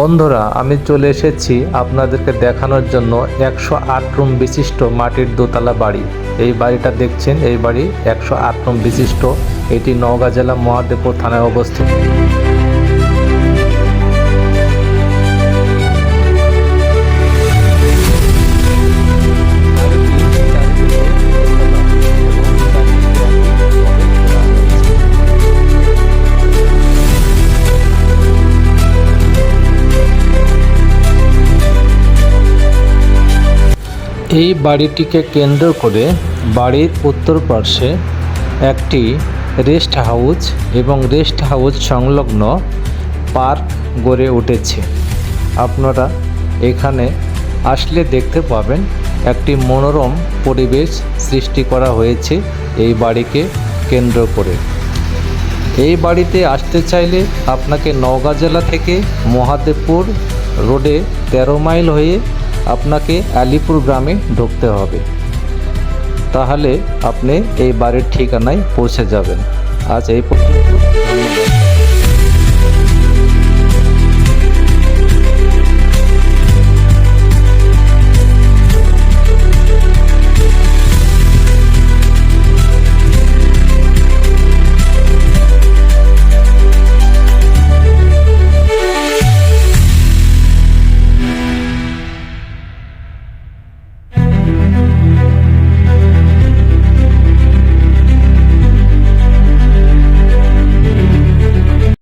বন্ধুরা, আমি চলে এসেছি আপনাদেরকে দেখানোর জন্য একশো আট রুম বিশিষ্ট মাটির দোতলা বাড়ি। এই বাড়িটা দেখছেন? এই বাড়ি একশো আট রুম বিশিষ্ট। এটি নওগাঁ জেলা মহাদেবপুর থানায় অবস্থিত। এই বাড়িটিকে কেন্দ্র করে বাড়ির উত্তর পার্শ্বে একটি রেস্ট হাউস এবং রেস্ট হাউস সংলগ্ন পার্ক গড়ে উঠেছে। আপনারা এখানে আসলে দেখতে পাবেন একটি মনোরম পরিবেশ সৃষ্টি করা হয়েছে এই বাড়িকে কেন্দ্র করে। এই বাড়িতে আসতে চাইলে আপনাকে নওগাঁ জেলা থেকে মহাদেবপুর রোডে তেরো মাইল হয়ে আপনাকে আলিপুর গ্রামে ঢুকতে হবে। তাহলে আপনি এই বাড়ির ঠিকানায় পৌঁছে যাবেন। আজ এই পর্যন্ত।